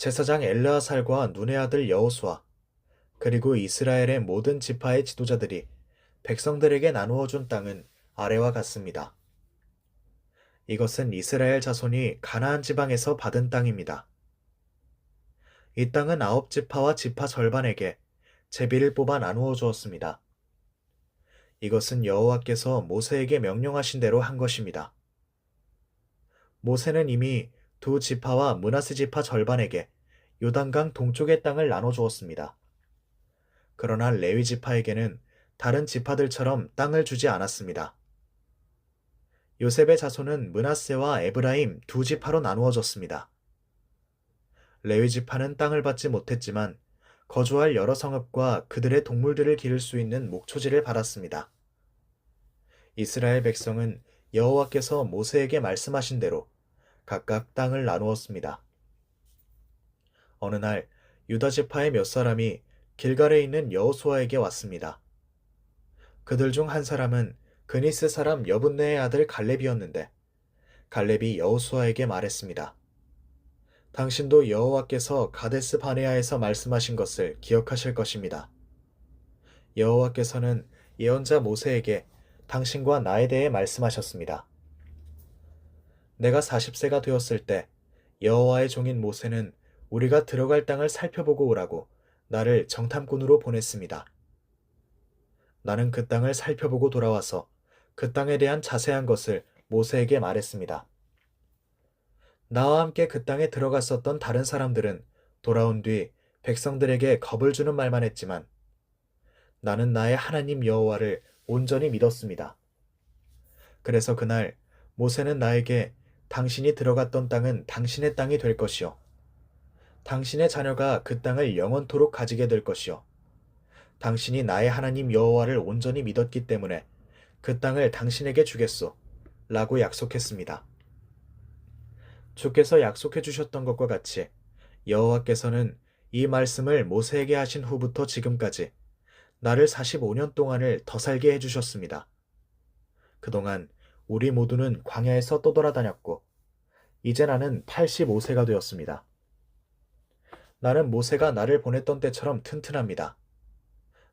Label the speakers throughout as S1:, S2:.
S1: 제사장 엘르아살과 눈의 아들 여호수아 그리고 이스라엘의 모든 지파의 지도자들이 백성들에게 나누어 준 땅은 아래와 같습니다. 이것은 이스라엘 자손이 가나안 지방에서 받은 땅입니다. 이 땅은 아홉 지파와 지파 절반에게 제비를 뽑아 나누어 주었습니다. 이것은 여호와께서 모세에게 명령하신 대로 한 것입니다. 모세는 이미 두 지파와 문하세 지파 절반에게 요단강 동쪽의 땅을 나눠 주었습니다. 그러나 레위 지파에게는 다른 지파들처럼 땅을 주지 않았습니다. 요셉의 자손은 문하세와 에브라임 두 지파로 나누어졌습니다. 레위 지파는 땅을 받지 못했지만 거주할 여러 성읍과 그들의 동물들을 기를 수 있는 목초지를 받았습니다. 이스라엘 백성은 여호와께서 모세에게 말씀하신 대로 각각 땅을 나누었습니다. 어느 날 유다 지파의 몇 사람이 길갈에 있는 여호수아에게 왔습니다. 그들 중 한 사람은 그니스 사람 여분네의 아들 갈렙이었는데 갈렙이 여호수아에게 말했습니다. 당신도 여호와께서 가데스 바네아에서 말씀하신 것을 기억하실 것입니다. 여호와께서는 예언자 모세에게 당신과 나에 대해 말씀하셨습니다. 내가 40세가 되었을 때 여호와의 종인 모세는 우리가 들어갈 땅을 살펴보고 오라고 나를 정탐꾼으로 보냈습니다. 나는 그 땅을 살펴보고 돌아와서 그 땅에 대한 자세한 것을 모세에게 말했습니다. 나와 함께 그 땅에 들어갔었던 다른 사람들은 돌아온 뒤 백성들에게 겁을 주는 말만 했지만 나는 나의 하나님 여호와를 온전히 믿었습니다. 그래서 그날 모세는 나에게 당신이 들어갔던 땅은 당신의 땅이 될 것이요. 당신의 자녀가 그 땅을 영원토록 가지게 될 것이요. 당신이 나의 하나님 여호와를 온전히 믿었기 때문에 그 땅을 당신에게 주겠소. 라고 약속했습니다. 주께서 약속해 주셨던 것과 같이 여호와께서는 이 말씀을 모세에게 하신 후부터 지금까지 나를 45년 동안을 더 살게 해 주셨습니다. 그동안 우리 모두는 광야에서 떠돌아다녔고, 이제 나는 85세가 되었습니다. 나는 모세가 나를 보냈던 때처럼 튼튼합니다.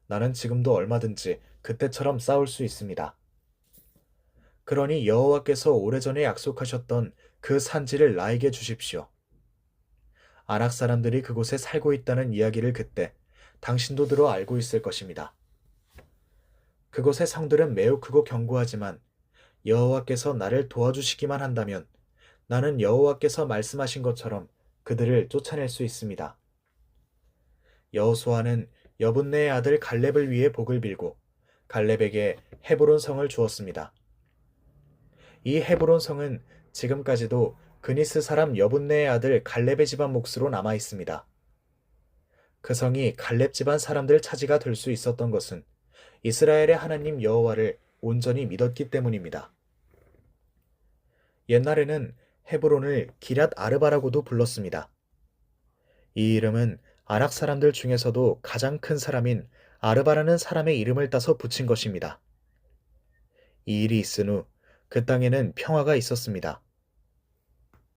S1: 나는 지금도 얼마든지 그때처럼 싸울 수 있습니다. 그러니 여호와께서 오래전에 약속하셨던 그 산지를 나에게 주십시오. 아낙 사람들이 그곳에 살고 있다는 이야기를 그때 당신도 들어 알고 있을 것입니다. 그곳의 성들은 매우 크고 견고하지만 여호와께서 나를 도와주시기만 한다면 나는 여호와께서 말씀하신 것처럼 그들을 쫓아낼 수 있습니다. 여호수아는 여분네의 아들 갈렙을 위해 복을 빌고 갈렙에게 헤브론 성을 주었습니다. 이 헤브론 성은 지금까지도 그니스 사람 여분네의 아들 갈렙의 집안 몫으로 남아 있습니다. 그 성이 갈렙 집안 사람들 차지가 될 수 있었던 것은 이스라엘의 하나님 여호와를 온전히 믿었기 때문입니다. 옛날에는 헤브론을 기랏 아르바라고도 불렀습니다. 이 이름은 아낙 사람들 중에서도 가장 큰 사람인 아르바라는 사람의 이름을 따서 붙인 것입니다. 이 일이 있은 후 그 땅에는 평화가 있었습니다.